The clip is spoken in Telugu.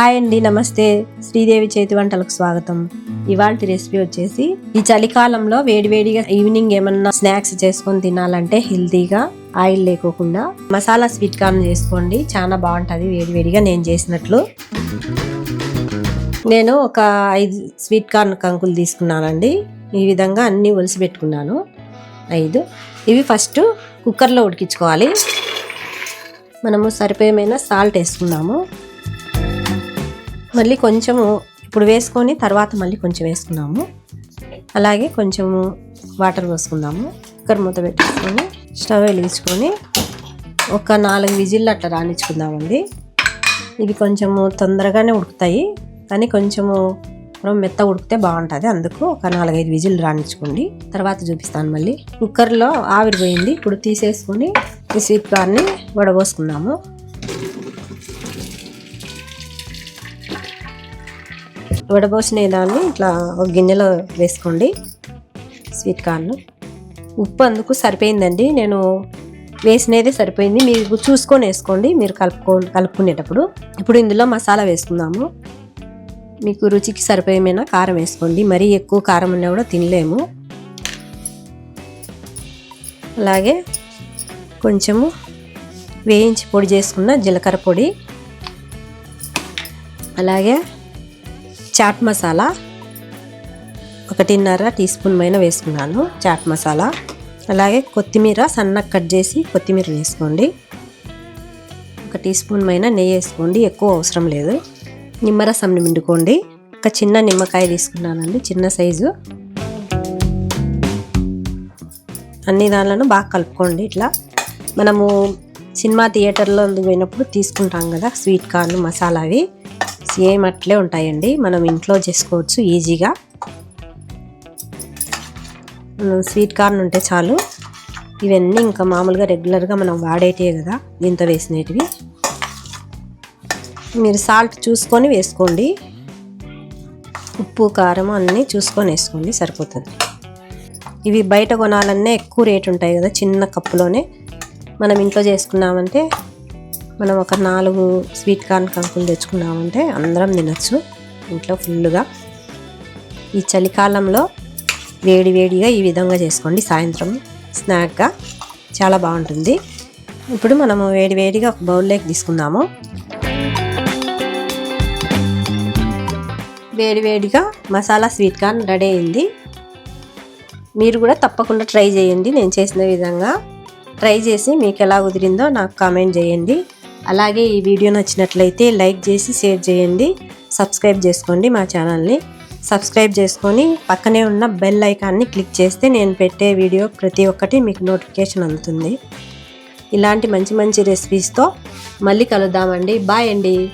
హాయ్ అండి నమస్తే. శ్రీదేవి చేతి వంటలకు స్వాగతం. ఇవాళ రెసిపీ వచ్చేసి ఈ చలికాలంలో వేడివేడిగా ఈవినింగ్ ఏమన్నా స్నాక్స్ చేసుకొని తినాలంటే హెల్తీగా ఆయిల్ లేకోకుండా మసాలా స్వీట్ కార్న్ చేసుకోండి. చాలా బాగుంటుంది వేడివేడిగా నేను చేసినట్లు. నేను ఒక ఐదు స్వీట్ కార్న్ కంకులు తీసుకున్నానండి. ఈ విధంగా అన్నీ ఒలిసి పెట్టుకున్నాను. ఐదు. ఇవి ఫస్ట్ కుక్కర్లో ఉడికించుకోవాలి. మనము సరిపోయేమైనా సాల్ట్ వేసుకుందాము. మళ్ళీ కొంచెము ఇప్పుడు వేసుకొని తర్వాత మళ్ళీ కొంచెం వేసుకున్నాము. అలాగే కొంచెము వాటర్ పోసుకుందాము. కుక్కర్ మూత పెట్టేసుకొని స్టవ్ వెలిగించుకొని ఒక నాలుగు విజిల్లు అట్లా రాణించుకుందామండి ఇవి కొంచెము తొందరగానే ఉడుకుతాయి. కానీ కొంచెము మెత్త ఉడికితే బాగుంటుంది. అందుకు ఒక నాలుగైదు విజిల్ రానిచ్చుకోండి. తర్వాత చూపిస్తాను మళ్ళీ. కుక్కర్లో ఆవిరి పోయింది. ఇప్పుడు తీసేసుకొని ఈ స్వీట్ కార్ని వడబోసుకుందాము. వడబోసిన దాన్ని ఇట్లా ఒక గిన్నెలో వేసుకోండి. Sweet corn. ఉప్పు అందుకు సరిపోయిందండి. నేను వేసినదే సరిపోయింది. మీరు చూసుకొని వేసుకోండి. మీరు కలుపుకో కలుపుకునేటప్పుడు. ఇప్పుడు ఇందులో మసాలా వేసుకుందాము. మీకు రుచికి సరిపోయేమైనా కారం వేసుకోండి. మరీ ఎక్కువ కారం ఉన్నా కూడా తినలేము. అలాగే కొంచెము వేయించి పొడి చేసుకున్న జీలకర్ర పొడి. అలాగే చాట్ మసాలా ఒకటిన్నర టీ స్పూన్ పైన వేసుకున్నాను చాట్ మసాలా. అలాగే కొత్తిమీర సన్నగా కట్ చేసి కొత్తిమీర వేసుకోండి. ఒక టీ స్పూన్ పైన నెయ్యి వేసుకోండి ఎక్కువ అవసరం లేదు. నిమ్మరసం నిండుకోండి. ఒక చిన్న నిమ్మకాయ తీసుకున్నానండి చిన్న సైజు. అన్ని దానిలను బాగా కలుపుకోండి ఇట్లా. మనము సినిమా థియేటర్లో పోయినప్పుడు తీసుకుంటాం కదా స్వీట్ కార్న్ మసాలా అవి సేమ్ అట్లే ఉంటాయండి. మనం ఇంట్లో చేసుకోవచ్చు ఈజీగా. స్వీట్ కార్న్ ఉంటే చాలు. ఇవన్నీ ఇంకా మామూలుగా రెగ్యులర్గా మనం వాడేటే కదా దీంతో వేసినవి. మీరు సాల్ట్ చూసుకొని వేసుకోండి. ఉప్పు కారం అన్నీ చూసుకొని వేసుకోండి సరిపోతుంది. ఇవి బయట కొనాలన్నా ఎక్కువ రేట్ ఉంటాయి కదా చిన్న కప్పులోనే. మనం ఇంట్లో చేసుకున్నామంటే మనం ఒక నాలుగు స్వీట్ కార్న్ కంకులు తెచ్చుకున్నామంటే అందరం తినచ్చు ఇంట్లో ఫుల్గా ఈ చలికాలంలో వేడి వేడిగా ఈ విధంగా చేసుకోండి. సాయంత్రం స్నాక్గా చాలా బాగుంటుంది. ఇప్పుడు మనము వేడి వేడిగా ఒక బౌల్లోకి తీసుకుందాము. వేడి వేడిగా మసాలా స్వీట్ కార్న్ రెడీ అయింది. మీరు కూడా తప్పకుండా ట్రై చేయండి. నేను చేసిన విధంగా ట్రై చేసి మీకు ఎలా కుదిరిందో నాకు కామెంట్ చేయండి. అలాగే ఈ వీడియో నచ్చినట్లయితే లైక్ చేసి షేర్ చేయండి. సబ్స్క్రైబ్ చేసుకోండి మా ఛానల్ని. సబ్స్క్రైబ్ చేసుకొని పక్కనే ఉన్న బెల్ ఐకాన్ని క్లిక్ చేస్తే నేను పెట్టే వీడియో ప్రతి ఒక్కటి మీకు నోటిఫికేషన్ అందుతుంది. ఇలాంటి మంచి మంచి రెసిపీస్తో మళ్ళీ కలుద్దామండి. బాయ్ అండి.